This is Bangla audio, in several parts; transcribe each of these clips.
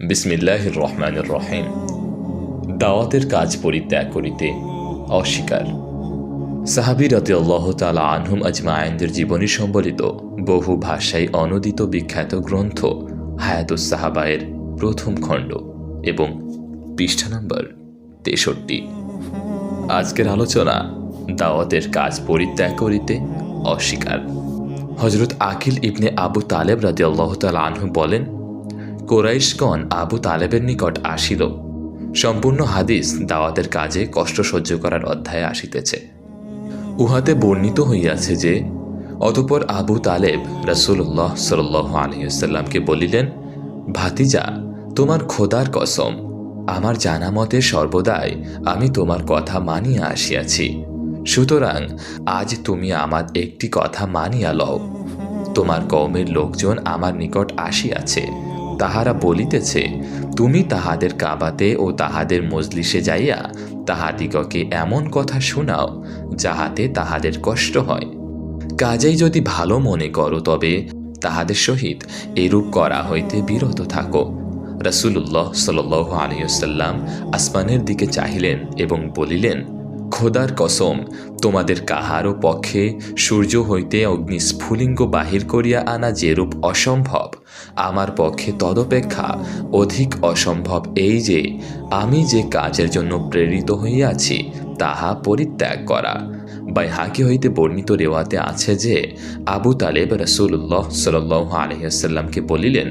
বিসমিল্লাহির রহমানুর রহিম। দাওয়াতের কাজ পরিত্যাগ করিতে অস্বীকার। সাহাবি রদিয়াল্লাহ তালা আনহুম আজমায়নদের জীবনী সম্বলিত বহু ভাষায় অনূদিত বিখ্যাত গ্রন্থ হায়াতুস সাহাবায়ের প্রথম খণ্ড এবং পৃষ্ঠা নম্বর তেষট্টি। আজকের আলোচনা, দাওয়াতের কাজ পরিত্যাগ করিতে অস্বীকার। হজরত আকিল ইবনে আবু তালেব রাদিয়াল্লাহ তালা আনহু বলেন কোরাইশগণ আবু তালেবের নিকট আসিল। সম্পূর্ণ হাদিস দাওয়াতের কাজে কষ্ট সহ্য করার অধ্যায়ে আসিতেছে। উহাতে বর্ণিত হইয়াছে যে, অতপর আবু তালেব রসুল্লাহ সাল আলহিসাল্লামকে বলিলেন, ভাতিজা, তোমার খোদার কসম, আমার জানা মতে সর্বদাই আমি তোমার কথা মানিয়া আসিয়াছি। সুতরাং আজ তুমি আমার একটি কথা মানিয়া লও। তোমার কওমের লোকজন আমার নিকট আসিয়াছে। তাহারা বলিতেছে, তুমি তাহাদের কাবাতে ও তাহাদের মজলিসে যাইয়া তাহাদিগকে এমন কথা শোনাও, যাহাতে তাহাদের কষ্ট হয়। কাজেই যদি ভালো মনে করো তবে তাহাদের সহিত এরূপ করা হইতে বিরত থাকো। রসুল্লাহ সাল আলিয়াল্লাম আসমানের দিকে চাহিলেন এবং বলিলেন খোদার কসম, তোমাদের কাহারও পক্ষে সূর্য হইতে অগ্নিস্ফুলিঙ্গ বাহির করিয়া আনা যেরূপ অসম্ভব, আমার পক্ষে তদপেক্ষা অধিক অসম্ভব এই যে, আমি যে কাজের জন্য প্রেরিত হইয়াছি, তাহা পরিত্যাগ করা। বাই হাকি হইতে বর্ণিত রেওয়াতে আছে যে, আবু তালেব রসুল্লাহ সাল আলহিহাস্লামকে বলিলেন,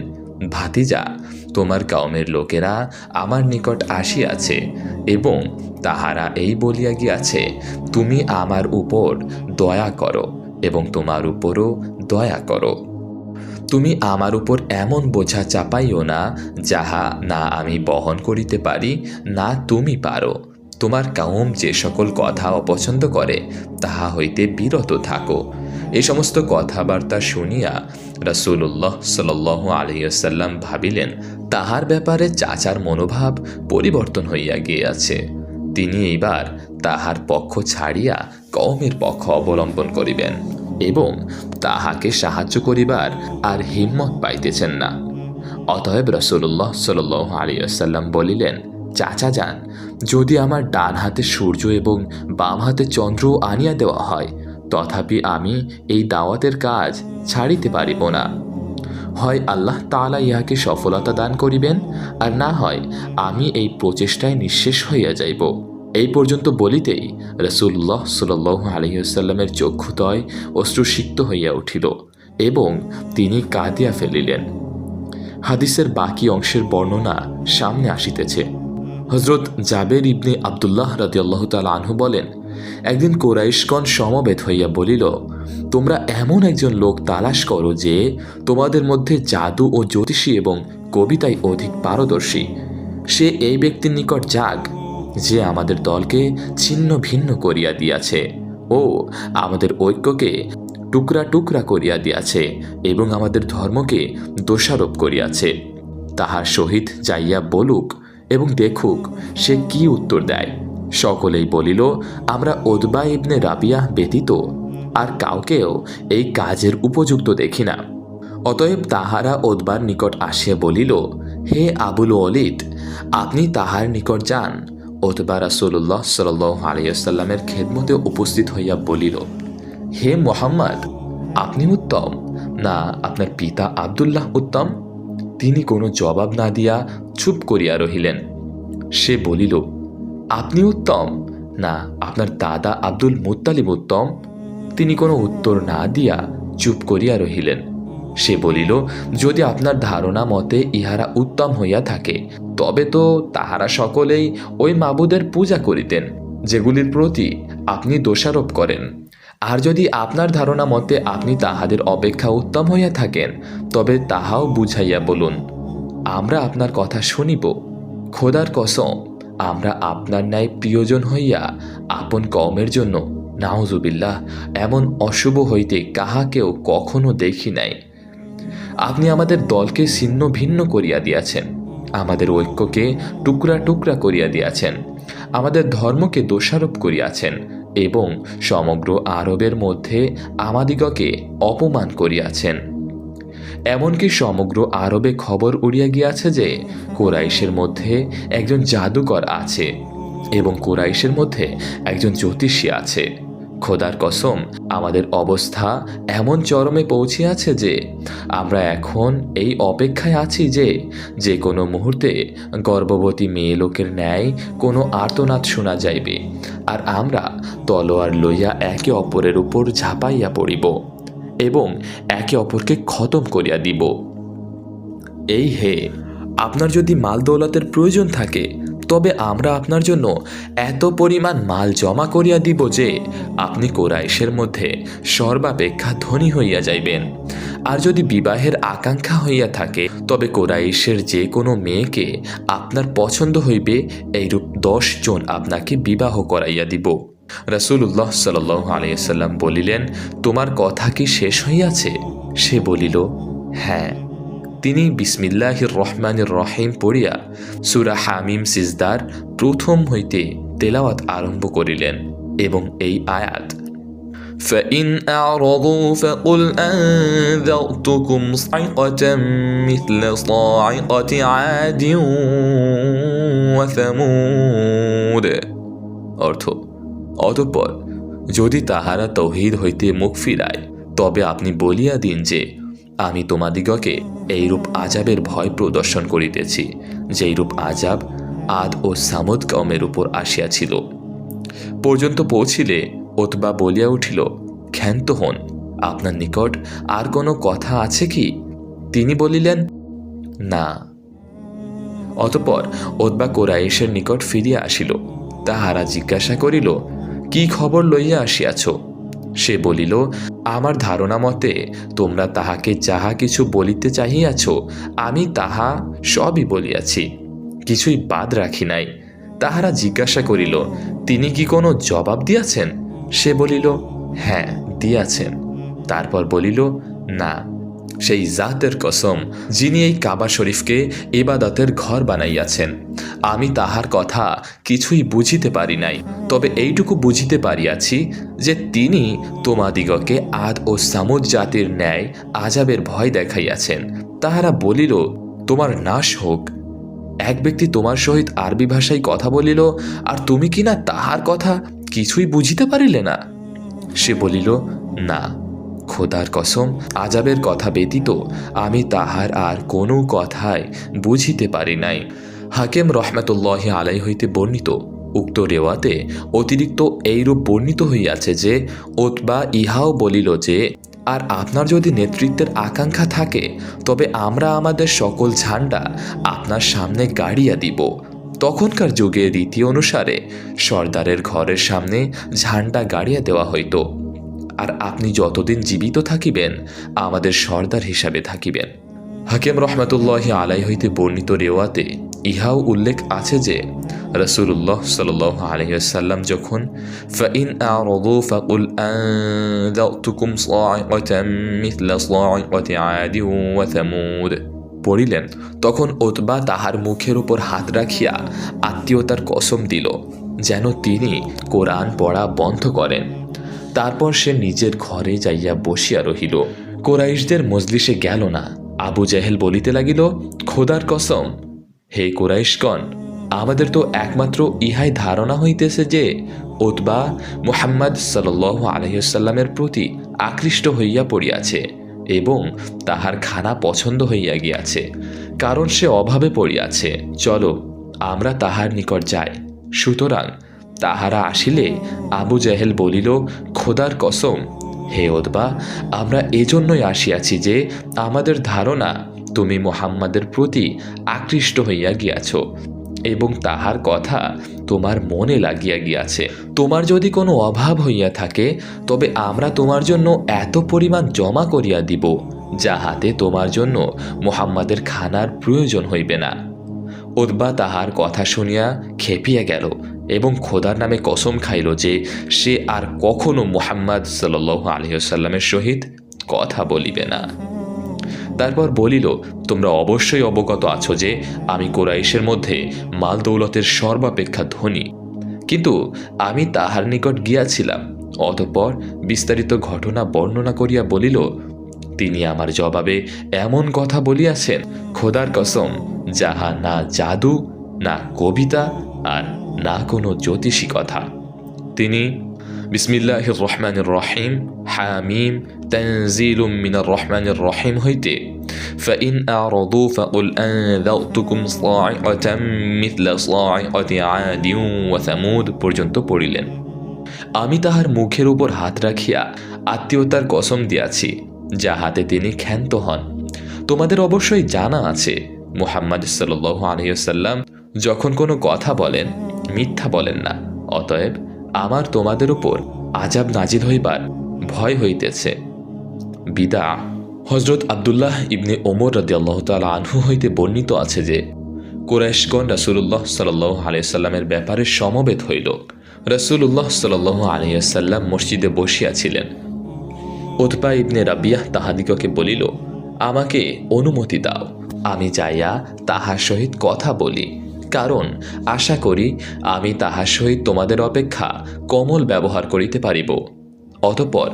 ভাতিজা তোমার কাউমের লোকেরা আমার নিকট আসিয়াছে এবং তাহারা এই বলিয়া গিয়াছে, তুমি আমার উপর দয়া করো এবং তোমার উপরও দয়া করো। তুমি আমার উপর এমন বোঝা চাপাইও না যাহা না আমি বহন করিতে পারি, না তুমি পারো। তোমার কাউম যে সকল কথা অপছন্দ করে, তাহা হইতে বিরত থাকো। এ সমস্ত কথাবার্তা শুনিয়া রসুল্লাহ সাল আলিয়াল্লাম ভাবিলেন, তাহার ব্যাপারে চাচার মনোভাব পরিবর্তন হইয়া গিয়াছে। তিনি এইবার তাহার পক্ষ ছাড়িয়া কওমের পক্ষ অবলম্বন করিবেন এবং তাহাকে সাহায্য করিবার আর হিম্মত পাইতেছেন না। অতএব রসুল্লাহ সাল আলিয়াল্লাম বলিলেন, চাচা যান, যদি আমার ডান হাতে সূর্য এবং বাম হাতে চন্দ্র আনিয়া দেওয়া হয় তথাপি আমি এই দাওয়াতের কাজ ছাড়িতে পারিব না। হয় আল্লাহ তালা ইহাকে সফলতা দান করিবেন, আর না হয় আমি এই প্রচেষ্টায় নিঃশেষ হইয়া যাইব। এই পর্যন্ত বলিতেই রসুল্লাহ সাল আলহিসাল্লামের চক্ষুতয় অশ্রুসিক্ত হইয়া উঠিল এবং তিনি কাঁদিয়া ফেলিলেন। হাদিসের বাকি অংশের বর্ণনা সামনে আসিতেছে। হজরত জাবের ইবনে আবদুল্লাহ রাদিয়াল্লাহ তাল আনহু বলেন একদিন কোরাইশগণ সমবেত হইয়া বলিল, তোমরা এমন একজন লোক তালাশ করো যে তোমাদের মধ্যে জাদু ও জ্যোতিষী এবং কবিতায় অধিক পারদর্শী। সে এই ব্যক্তির নিকট যাক, যে আমাদের দলকে ছিন্ন ভিন্ন করিয়া দিয়াছে ও আমাদের ঐক্যকে টুকরা টুকরা করিয়া দিয়াছে এবং আমাদের ধর্মকে দোষারোপ করিয়াছে। তাহার সহিত যাইয়া বলুক এবং দেখুক সে কি উত্তর দেয়। সকলেই বলিল, আমরা ওদবা ইবনে রাবিয়া ব্যতীত আর কাউকেও এই কাজের উপযুক্ত দেখি না। অতএব তাহারা ওদবার নিকট আসিয়া বলিল, হে আবুল অলিদ আপনি তাহার নিকট যান। ওতবা রাসুল্লাহ সাল আলিয়াল্লামের খেদমতে উপস্থিত হইয়া বলিল, হে মোহাম্মদ, আপনি উত্তম? না, আপনার পিতা আবদুল্লাহ উত্তম? তিনি কোনো জবাব না দিয়া চুপ করিয়া রহিলেন। সে বলিল আপনি উত্তম? না, আপনার দাদা আব্দুল মুত্তালিব উত্তম। তিনি কোনো উত্তর না দিয়া চুপ করিয়া রহিলেন। সে বলিল, যদি আপনার ধারণা মতে ইহারা উত্তম হইয়া থাকে, তবে তো তাহারা সকলেই ওই মাবুদের পূজা করিতেন, যেগুলির প্রতি আপনি দোষারোপ করেন। আর যদি আপনার ধারণা মতে আপনি তাহাদের অপেক্ষা উত্তম হইয়া থাকেন, তবে তাহাও বুঝাইয়া বলুন, আমরা আপনার কথা শুনিব। খোদার কসম আমরা আপনার ন্যায় প্রিয়জন হইয়া আপন কমের জন্য নাওজুবিল্লাহ এমন অশুভ হইতে কাহাকেও কখনো দেখি নাই। আপনি আমাদের দলকে ছিন্ন ভিন্ন করিয়া দিয়াছেন, আমাদের ঐক্যকে টুকরা টুকরা করিয়া দিয়াছেন, আমাদের ধর্মকে দোষারোপ করিয়াছেন এবং সমগ্র আরবের মধ্যে আমাদিগকে অপমান করিয়াছেন। এমনকি সমগ্র আরবে খবর উড়িয়া গিয়াছে যে কোরাইশের মধ্যে একজন জাদুকর আছে এবং কোরাইশের মধ্যে একজন জ্যোতিষী আছে। খোদার কসম, আমাদের অবস্থা এমন চরমে পৌঁছিয়াছে যে আমরা এখন এই অপেক্ষায় আছি যে যে কোনো মুহূর্তে গর্ভবতী মেয়ে লোকের ন্যায় কোনো আর্তনাদ শোনা যাইবে, আর আমরা তলোয়ার লইয়া একে অপরের উপর ঝাঁপাইয়া পড়িব। এবং একে অপরকে খতম করিয়া দিব। এই হে, আপনার যদি মাল দৌলতের প্রয়োজন থাকে, তবে আমরা আপনার জন্য এত পরিমাণ মাল জমা করিয়া দিব যে, আপনি কোরাইশের মধ্যে সর্বাপেক্ষা ধনী হইয়া যাইবেন। আর যদি বিবাহের আকাঙ্ক্ষা হইয়া থাকে, তবে কোরাইশের যে কোনো মেয়েকে আপনার পছন্দ হইবে, এইরূপ দশ জন আপনাকে বিবাহ করাইয়া দিব। রাসূলুল্লাহ সাল্লাহ আলিয়াল্লাম বলিলেন তোমার কথা কি শেষ হইয়াছে সে বলিল হ্যাঁ তিনি বিসমিল্লাহির রহমানির রহিম পড়িয়া সুরা হামিম সিজদার প্রথম হইতে তেলাওয়াত আরম্ভ করিলেন এবং এই আয়াত فإن أعرضوا فقل أنذرتكم صعقة مثل صاعقة عاد وثمود অর্থ অতঃপর যদি তাহারা তৌহিদ হইতে মুখ ফিরায়, তবে আপনি বলিয়া দিন যে, আমি তোমাদিগকে এইরূপ আজাবের ভয় প্রদর্শন করিতেছি, যেইরূপ আজাব আদ ও সামদ কমের উপর আসিয়াছিল। পর্যন্ত পৌঁছিলে ওতবা বলিয়া উঠিল, ক্ষান্ত হন, আপনার নিকট আর কোনো কথা আছে কি? তিনি বলিলেন, না। অতপর ওতবা কোরাইশের নিকট ফিরিয়া আসিল। তাহারা জিজ্ঞাসা করিল কি খবর লইয়া আসিয়াছ? সে বলিল, আমার ধারণা মতে তোমরা তাহাকে যাহা কিছু বলিতে চাহিয়াছ, আমি তাহা সবই বলিয়াছি, কিছুই বাদ রাখি নাই। তাহারা জিজ্ঞাসা করিল, তিনি কি কোনো জবাব দিয়াছেন? সে বলিল হ্যাঁ দিয়াছেন। তারপর বলিল, না। সেই জাতের কসম, যিনি এই কাবা শরীফকে এবাদতের ঘর বানাইয়াছেন। আমি তাহার কথা কিছুই বুঝিতে পারি নাই, তবে এইটুকু বুঝিতে পারিয়াছি যে তিনি তোমাদিগকে আদ ও সামুদ জাতির ন্যায় আজাবের ভয় দেখাইয়াছেন। তাহারা বলিল, তোমার নাশ হোক। এক ব্যক্তি তোমার সহিত আরবি ভাষায় কথা বলিল, আর তুমি কি না তাহার কথা কিছুই বুঝিতে পারিলে না? সে বলিল, না। খোদার কসম, আজাবের কথা ব্যতীত আমি তাহার আর কোনো কথায় বুঝিতে পারি নাই। হাকেম রহমতুল্লাহ আলাই হইতে বর্ণিত, উক্ত রেওয়াতে অতিরিক্ত এইরূপ বর্ণিত হইয়াছে যে ওতবা ইহাও বলিল যে, আর আপনার যদি নেতৃত্বের আকাঙ্ক্ষা থাকে, তবে আমরা আমাদের সকল ঝান্ডা আপনার সামনে গাড়িয়া দিব। তখনকার যুগে রীতি অনুসারে সর্দারের ঘরের সামনে ঝান্ডা গাড়িয়া দেওয়া হইত। আর আপনি যতদিন জীবিত থাকিবেন, আমাদের সর্দার হিসাবে থাকিবেন। হাকিম রহমতুল্লাহ আলাই হইতে বর্ণিত রেওয়াতে ইহাও উল্লেখ আছে যে রসুল্লাহ সাল আলহ্লাম যখন পড়িলেন, তখন ওতবা তাহার মুখের উপর হাত রাখিয়া আত্মীয়তার কসম দিল, যেন তিনি কোরআন পড়া বন্ধ করেন। তারপর সে নিজের ঘরে যাইয়া বসিয়া রহিল। কোরাইশদের মজলিসে গেল না। আবু জাহেল বলিতে লাগিল, খোদার কসম, হে কোরাইশগণ, আমাদের তো একমাত্র ইহাই ধারণা হইতেছে যে ওতবা মুহাম্মদ সাল আলহিসাল্লামের প্রতি আকৃষ্ট হইয়া পড়িয়াছে এবং তাহার খানা পছন্দ হইয়া গিয়াছে। কারণ সে অভাবে পড়িয়াছে। চলো, আমরা তাহার নিকট যাই। সুতরাং তাহারা আসিলে আবু জাহেল বলিল খোদার কসম, হে ওদবা আমরা এজন্যই আসিয়াছি যে আমাদের ধারণা তুমি মোহাম্মদের প্রতি আকৃষ্ট হইয়া গিয়াছ এবং তাহার কথা তোমার মনে লাগিয়া গিয়াছে। তোমার যদি কোনো অভাব হইয়া থাকে, তবে আমরা তোমার জন্য এত পরিমাণ জমা করিয়া দিব, যাহাতে তোমার জন্য মোহাম্মদের খানার প্রয়োজন হইবে না। উদ্বা তাহার কথা শুনিয়া খেপিয়া গেল এবং খোদার নামে কসম খাইল যে সে আর কখনো মুহাম্মদ সাল আলহিসাল্লামের সহিত কথা বলিবে না। তারপর বলিল, তোমরা অবশ্যই অবগত আছো যে আমি কোরাইশের মধ্যে মাল দৌলতের সর্বাপেক্ষা ধনী। কিন্তু আমি তাহার নিকট গিয়াছিলাম। অতঃপর বিস্তারিত ঘটনা বর্ণনা করিয়া বলিল, তিনি আমার জবাবে এমন কথা বলিয়াছেন, খোদার কসম, যাহা না জাদু, না কবিতা, আর না কোনো জ্যোতিষী কথা তিনি বিসমিল্লাহ রহমান রহিম হামিম তনজিল মিনার রহমান রহিম হইতে فإن أعرضوا فقل أنذرتكم صاعقة مثل صاعقة عاد وثمود পর্যন্ত পড়িলেন আমি তাহার মুখের উপর হাত রাখিয়া আত্মীয়তার কসম দিয়াছি যাহাতে তিনি ক্ষান্ত হন তোমাদের অবশ্যই জানা আছে মুহাম্মদ সাল্লাহ আলহিসাল্লাম যখন কোনো কথা বলেন মিথ্যা বলেন না। অতএব আমার তোমাদের উপর আজাব নাজিল হইবার ভয় হইতেছে। বিদা। হজরত আবদুল্লাহ ইবনে ওমর রদি আল্লাহ তালা আনহু হইতে বর্ণিত আছে যে, কুরাইশগণ রাসুল্লাহ সাল্লাহ আলিয়াল্লামের ব্যাপারে সমবেত হইল। রসুল্লাহ সাল্লাহ আলিয়াল্লাম মসজিদে বসিয়াছিলেন। উৎপা ইবনে রাবিয়াহ তাহাদিগকে বলিল, আমাকে অনুমতি দাও। আমি যাইয়া তাহার সহিত কথা বলি। কারণ আশা করি আমি তাহার সহিত তোমাদের অপেক্ষা কমল ব্যবহার করিতে পারিব। অতপর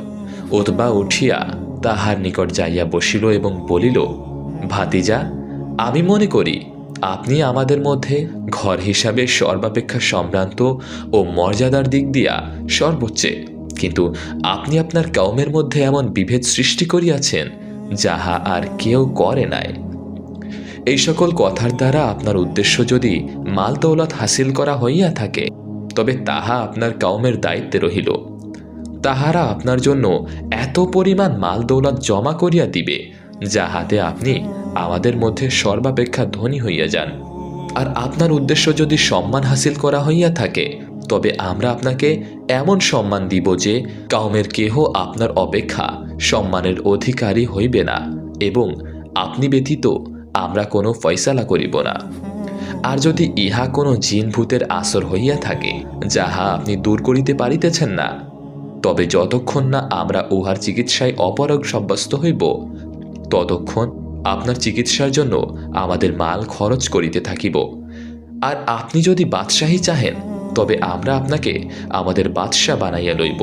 উৎবা উঠিয়া তাহার নিকট যাইয়া বসিল এবং বলিল, ভাতিজা, আমি মনে করি আপনি আমাদের মধ্যে ঘর হিসাবে সর্বাপেক্ষা সম্ভ্রান্ত ও মর্যাদার দিক দিয়া সর্বোচ্চে। কিন্তু আপনি আপনার কওমের মধ্যে এমন বিভেদ সৃষ্টি করিয়াছেন যাহা আর কেউ করে নাই। এই সকল কথার দ্বারা আপনার উদ্দেশ্য যদি মাল দৌলত হাসিল করা হইয়া থাকে, তবে তাহা আপনার কাউমের দায়িত্বে রহিল। তাহারা আপনার জন্য এত পরিমাণ মাল দৌলত জমা করিয়া দিবে, যাহাতে আপনি আমাদের মধ্যে সর্বাপেক্ষা ধনী হইয়া যান। আর আপনার উদ্দেশ্য যদি সম্মান হাসিল করা হইয়া থাকে, তবে আমরা আপনাকে এমন সম্মান দিব যে কাউমের কেহ আপনার অপেক্ষা সম্মানের অধিকারী হইবে না, এবং আপনি ব্যতীত আমরা কোনো ফয়সালা করিব না। আর যদি ইহা কোনো জিন ভূতের আসর হইয়া থাকে, যাহা আপনি দূর করিতে পারিতেছেন না, তবে যতক্ষণ না আমরা উহার চিকিৎসায় অপরগ সাব্যস্ত হইব, ততক্ষণ আপনার চিকিৎসার জন্য আমাদের মাল খরচ করিতে থাকিব। আর আপনি যদি বাদশাহী চাহেন, তবে আমরা আপনাকে আমাদের বাদশাহ বানাইয়া লইব।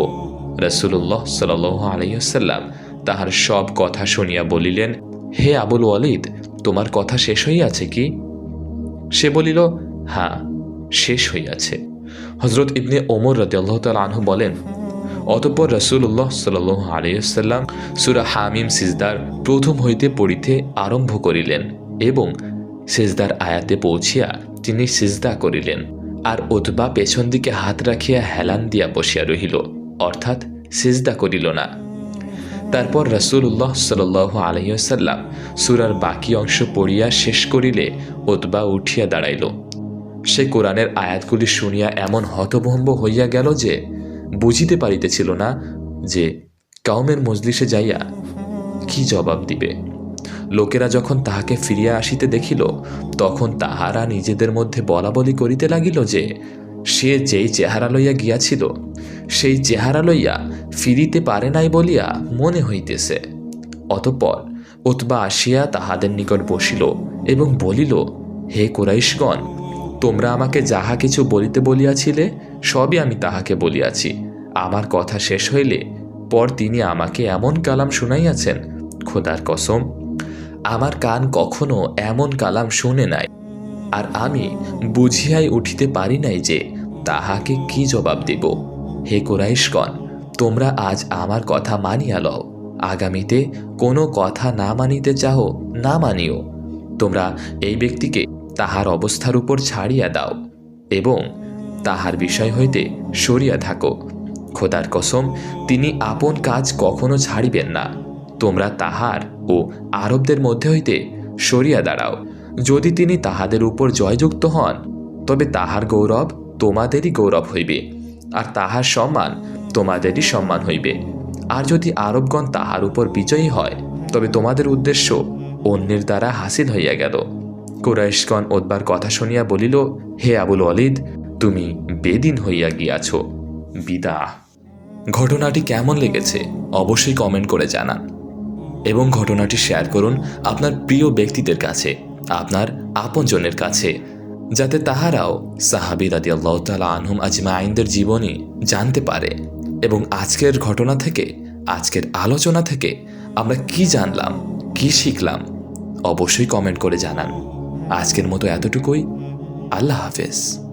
রসুল্লাহ সাল আলাইসাল্লাম তাহার সব কথা শুনিয়া বলিলেন, হে আবুল ওয়ালিদ তোমার কথা শেষ হইয়াছে কি? সে বলিল হ্যাঁ শেষ হইয়াছে। হজরত ইবনে ওমর রদিয়াল্লাহ তাল আনহু বলেন, অতঃপর রসুল্লাহ সাল আলিয়াল্লাম সুরা হামিম সিজদার প্রথম হইতে পড়িতে আরম্ভ করিলেন এবং সিজদার আয়াতে পৌঁছিয়া তিনি সিজদা করিলেন আর ওতবা পেছন দিকে হাত রাখিয়া হেলান দিয়া বসিয়া রহিল, অর্থাৎ সিজদা করিল না। তারপর রসুল্লাহ সাল আলহিসাল্লাম সুরার বাকি অংশ পড়িয়া শেষ করিলে ওতবা উঠিয়া দাঁড়াইল। সে কোরআনের আয়াতগুলি শুনিয়া এমন হতভম্ব হইয়া গেল যে বুঝিতে পারিতেছিল না যে কাউমের মজলিসে যাইয়া কি জবাব দিবে। লোকেরা যখন তাহাকে ফিরিয়া আসিতে দেখিল, তখন তাহারা নিজেদের মধ্যে বলা বলি করিতে লাগিল যে সে যেই চেহারা লইয়া গিয়াছিল সেই চেহারা লইয়া ফিরিতে পারে নাই বলিয়া মনে হইতেছে। অতঃপর উতবা আসিয়া তাহাদের নিকট বসিল এবং বলিল, হে কুরাইশগণ, তোমরা আমাকে যাহা কিছু বলিতে বলিয়াছিলে, সবই আমি তাহাকে বলিয়াছি। আমার কথা শেষ হইলে পর তিনি আমাকে এমন কালাম শুনাইয়াছেন, খোদার কসম, আমার কান কখনো এমন কালাম শুনে নাই। আর আমি বুঝিয়াই উঠিতে পারি নাই যে তাহাকে কি জবাব দিব। হে কোরাইশগণ, তোমরা আজ আমার কথা মানিয়া লও। আগামীতে কোনো কথা না মানিতে চাহো না মানিও। তোমরা এই ব্যক্তিকে তাহার অবস্থার উপর ছাড়িয়া দাও এবং তাহার বিষয় হইতে সরিয়া থাকো। খোদার কসম, তিনি আপন কাজ কখনো ছাড়িবেন না। তোমরা তাহার ও আরবদের মধ্যে হইতে সরিয়া দাঁড়াও। যদি তিনি তাহাদের উপর জয়যুক্ত হন, তবে তাহার গৌরব তোমাদেরই গৌরব হইবে। আর তাহার সম্মান তোমাদেরই সম্মান হইবে। আর যদি আরবগণ তাহার উপর বিজয়ী হয়, তবে তোমাদের উদ্দেশ্য অন্যের দ্বারা হাসিল হইয়া গেল। কুরাইশগণ ওদবার কথা শুনিয়া বলিল, হে আবুল অলিদ তুমি বেদিন হইয়া গিয়াছ। বিদা ঘটনাটি কেমন লেগেছে অবশ্যই কমেন্ট করে জানান। এবং ঘটনাটি শেয়ার করুন আপনার প্রিয় ব্যক্তিদের কাছে, আপনার আপনজনের কাছে। যাতে তাহারাও সাহাবি রাদি আল্লাহ তালা আনহুম আজমাইনদের জীবনী জানতে পারে এবং আজকের ঘটনা থেকে, আজকের আলোচনা থেকে আমরা কি জানলাম, কি শিখলাম, অবশ্যই কমেন্ট করে জানান। আজকের মতো এতটুকুই। আল্লাহ হাফেজ।